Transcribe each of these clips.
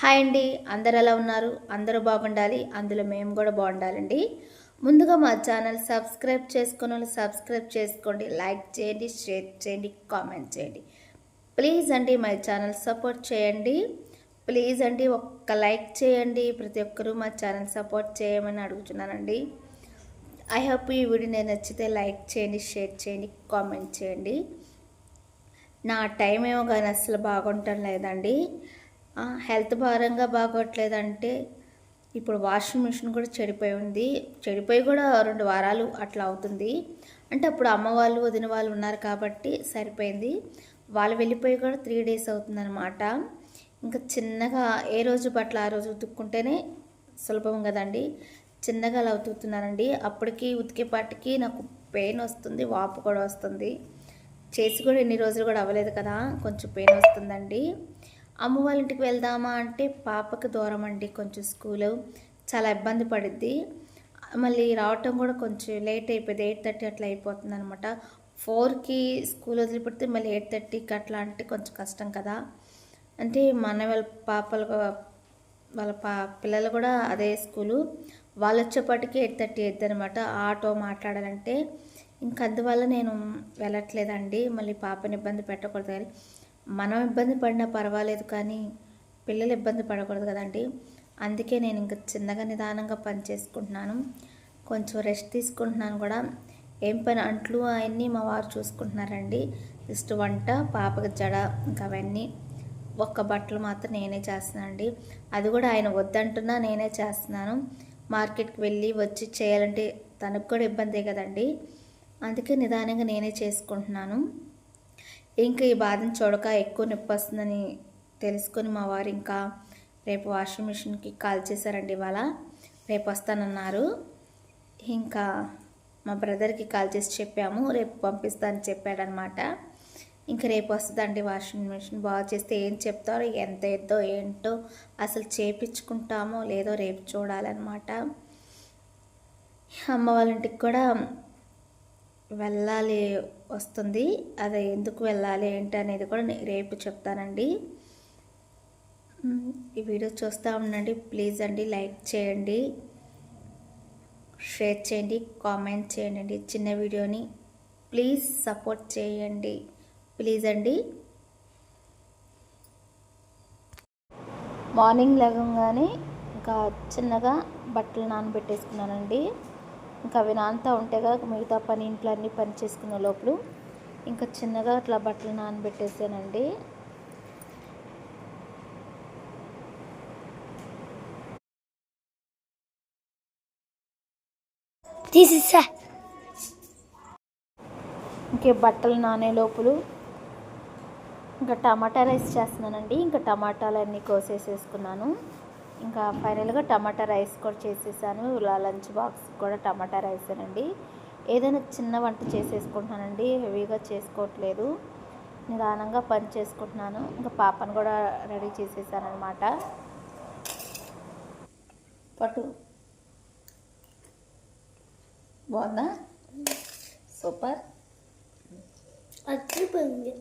Hi అండి అందరు ఎలా ఉన్నారు? అందరూ బాగుండాలి అందులో మేము కూడా బాగుండాలండి. ముందుగా మా ఛానల్ సబ్స్క్రైబ్ చేసుకున్న వాళ్ళు సబ్స్క్రైబ్ చేసుకోండి లైక్ చేయండి షేర్ చేయండి కామెంట్ చేయండి. ప్లీజ్ అండి మా ఛానల్ సపోర్ట్ చేయండి. ప్లీజ్ అండి ఒక్క లైక్ చేయండి ప్రతి ఒక్కరూ మా ఛానల్ సపోర్ట్ చేయమని అడుగుతున్నానండి. ఐ హోప్ ఈ వీడియో నేను నచ్చితే లైక్ చేయండి షేర్ చేయండి కామెంట్ చేయండి. నా టైం ఏమో కానీ అసలు బాగుంటం లేదండి. హెల్త్ భారంగా బాగోట్లేదంటే ఇప్పుడు వాషింగ్ మిషన్ కూడా చెడిపోయి ఉంది. చెడిపోయి కూడా రెండు వారాలు అట్లా అవుతుంది. అంటే అప్పుడు అమ్మ వాళ్ళు వదిన వాళ్ళు ఉన్నారు కాబట్టి సరిపోయింది. వాళ్ళు వెళ్ళిపోయి కూడా త్రీ డేస్ అవుతుందన్నమాట. ఇంకా చిన్నగా ఏ రోజు బట్టలు ఆ రోజు ఉతుక్కుంటేనే సులభం కదండి. చిన్నగా అలా ఉతుకుతున్నానండి. అప్పటికి ఉతికేపాటికి నాకు పెయిన్ వస్తుంది వాపు కూడా వస్తుంది. చేసి కూడా ఎన్ని రోజులు కూడా అవ్వలేదు కదా కొంచెం పెయిన్ వస్తుందండి. అమ్మ వాళ్ళ ఇంటికి వెళ్దామా అంటే పాపకి దూరం అండి కొంచెం స్కూలు. చాలా ఇబ్బంది పడిద్ది. మళ్ళీ రావటం కూడా కొంచెం లేట్ అయిపోయింది ఎయిట్ థర్టీ అట్లా అయిపోతుంది అనమాట ఫోర్కి స్కూల్ వదిలిపెడితే మళ్ళీ ఎయిట్ థర్టీకి అట్లా అంటే కొంచెం కష్టం కదా. అంటే మన వాళ్ళ పాపలు వాళ్ళ పా పిల్లలు కూడా అదే స్కూలు. వాళ్ళు వచ్చేపాటికి ఎయిట్ థర్టీ అవుతుంది అనమాట ఆటో మాట్లాడాలంటే. ఇంక అందువల్ల నేను వెళ్ళట్లేదండి. మళ్ళీ పాపని ఇబ్బంది పెట్టకూడదు. కానీ మనం ఇబ్బంది పడినా పర్వాలేదు కానీ పిల్లలు ఇబ్బంది పడకూడదు కదండి. అందుకే నేను ఇంకా చిన్నగా నిదానంగా పని చేసుకుంటున్నాను. కొంచెం రెస్ట్ తీసుకుంటున్నాను కూడా. ఏం పని అంట్లు అవన్నీ మా వారు చూసుకుంటున్నారండి. జస్ట్ వంట పాపకి జడ ఇంకా అవన్నీ ఒక్క బట్టలు మాత్రం నేనే చేస్తున్నానండి. అది కూడా ఆయన వద్దంటున్నా నేనే చేస్తున్నాను. మార్కెట్కి వెళ్ళి వచ్చి చేయాలంటే తనకు కూడా ఇబ్బందే కదండి. అందుకే నిదానంగా నేనే చేసుకుంటున్నాను. ఇంకా ఈ బాధను చూడక ఎక్కువ నొప్పి వస్తుందని తెలుసుకొని మా వారు ఇంకా రేపు వాషింగ్ మిషన్కి కాల్ చేశారండి ఇవాళ. రేపు వస్తానన్నారు. ఇంకా మా బ్రదర్కి కాల్ చేసి చెప్పాము. రేపు పంపిస్తానని చెప్పాడనమాట. ఇంకా రేపు వస్తుందండి వాషింగ్ మిషన్. బాగు చేస్తే ఏం చెప్తారో ఎంత ఎద్దో ఏంటో అసలు చేపించుకుంటామో లేదో రేపు చూడాలన్నమాట. అమ్మ వాళ్ళ ఇంటికి కూడా వెళ్ళాలి వస్తుంది. అది ఎందుకు వెళ్ళాలి ఏంటి అనేది కూడా రేపు చెప్తానండి. ఈ వీడియో చూస్తూ ఉండండి. ప్లీజ్ అండి లైక్ చేయండి. షేర్ చేయండి కామెంట్ చేయండి. చిన్న వీడియోని ప్లీజ్ సపోర్ట్ చేయండి. ప్లీజ్ అండి. మార్నింగ్ లేవగానే ఇంకా చిన్నగా బట్టలు నానబెట్టేసుకున్నానండి. ఇంకా అవి నానుతూ ఉంటే కదా మిగతా పని ఇంట్లో అన్ని పని చేసుకున్న లోపల ఇంకా చిన్నగా అట్లా బట్టలు నానబెట్టేసానండి. తీసిస్తా ఇంకే బట్టలు నానే లోపల. ఇంకా టమాటా రైస్ చేస్తున్నానండి. ఇంకా టమాటాలు అన్నీ కోసేసేసుకున్నాను. ఇంకా ఫైనల్గా టమాటా రైస్ కూడా చేసేసాను. ఇలా లంచ్ బాక్స్ కూడా టమాటా రైస్ అండి. ఏదైనా చిన్న వంట చేసేసుకుంటున్నానండి. హెవీగా చేసుకోవట్లేదు. నిదానంగా పని చేసుకుంటున్నాను. ఇంకా పాపను కూడా రెడీ చేసేసానమాట పట్టు. బాగుందా? సూపర్. అచ్చిపోయింది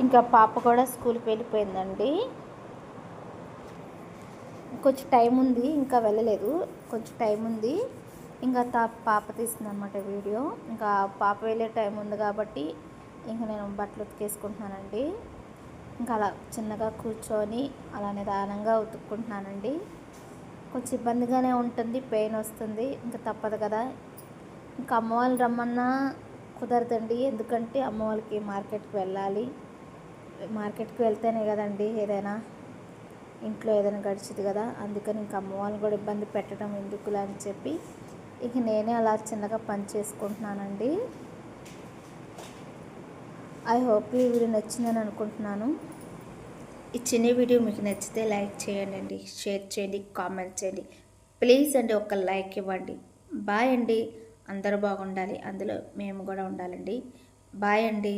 ఇంకా పాప కూడా స్కూల్కి వెళ్ళిపోయిందండి. కొంచెం టైం ఉంది ఇంకా వెళ్ళలేదు. కొంచెం టైం ఉంది. ఇంకా తా పాప తీసిందనమాట వీడియో. ఇంకా పాప వెళ్ళే టైం ఉంది కాబట్టి ఇంకా నేను బట్టలు ఉతికేసుకుంటున్నానండి. ఇంకా అలా చిన్నగా కూర్చొని అలా నిదానంగా ఉతుక్కుంటున్నానండి. కొంచెం ఇబ్బందిగానే ఉంటుంది పెయిన్ వస్తుంది. ఇంకా తప్పదు కదా. ఇంకా అమ్మ వాళ్ళు రమ్మన్నా కుదరదండి. ఎందుకంటే అమ్మ వాళ్ళకి మార్కెట్కి వెళ్ళాలి. మార్కెట్కి వెళ్తేనే కదండి ఏదైనా ఇంట్లో ఏదైనా గడిచింది కదా అందుకని ఇంకా అమ్మ వాళ్ళని కూడా ఇబ్బంది పెట్టడం ఎందుకులే అని చెప్పి ఇక నేనే అలా చిన్నగా పని చేసుకుంటున్నానండి. ఐ హోప్ ఈ వీడియో నచ్చిందని అనుకుంటున్నాను. ఈ చిన్న వీడియో మీకు నచ్చితే లైక్ చేయండి అండి షేర్ చేయండి కామెంట్ చేయండి. ప్లీజ్ అండి ఒక లైక్ ఇవ్వండి. బాయ్ అండి. అందరూ బాగుండాలి. అందులో మేము కూడా ఉండాలండి. బాయ్ అండి.